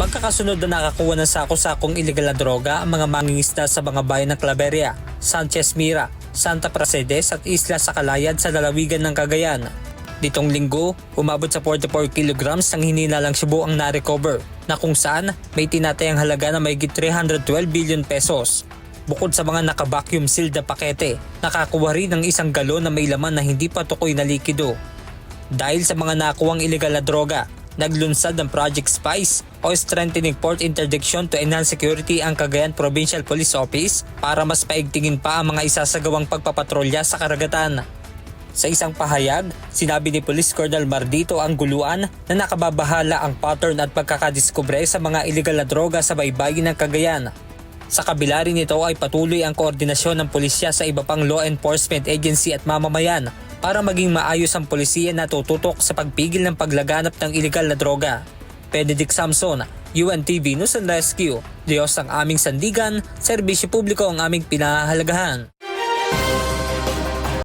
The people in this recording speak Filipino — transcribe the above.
Sunod-sunod na nakakuha ng sako-sakong ilegal na droga ang mga mangingisda sa mga bayan ng Claveria, Sanchez Mira, Santa Prasedes at Isla Sacalayan sa lalawigan ng Cagayan. Ditong linggo, umabot sa 44 kilograms ng hininalang sibo ang na-recover na kung saan may tinatayang halaga na mayigit 312 billion pesos. Bukod sa mga naka-vacuum sealed na pakete, nakakuha rin ng isang galon na may laman na hindi pa tukoy na likido. Dahil sa mga nakuwang ilegal na droga, naglunsad ng Project Spice o Strengthening Port Interdiction to Enhance Security ang Cagayan Provincial Police Office para mas paigtingin pa ang mga isasagawang pagpapatrolya sa karagatan. Sa isang pahayag, sinabi ni Police Colonel Mardito ang guluan na nakababahala ang pattern at pagkakadiskubre sa mga ilegal na droga sa baybayin ng Cagayan. Sa kabila rin nito ay patuloy ang koordinasyon ng pulisya sa iba pang law enforcement agency at mamamayan para maging maayos ang polisiya na tututok sa pagpigil ng paglaganap ng ilegal na droga. Benedict Samson, UNTV News and Rescue, Diyos ang aming sandigan, serbisyo publiko ang aming pinahahalagahan.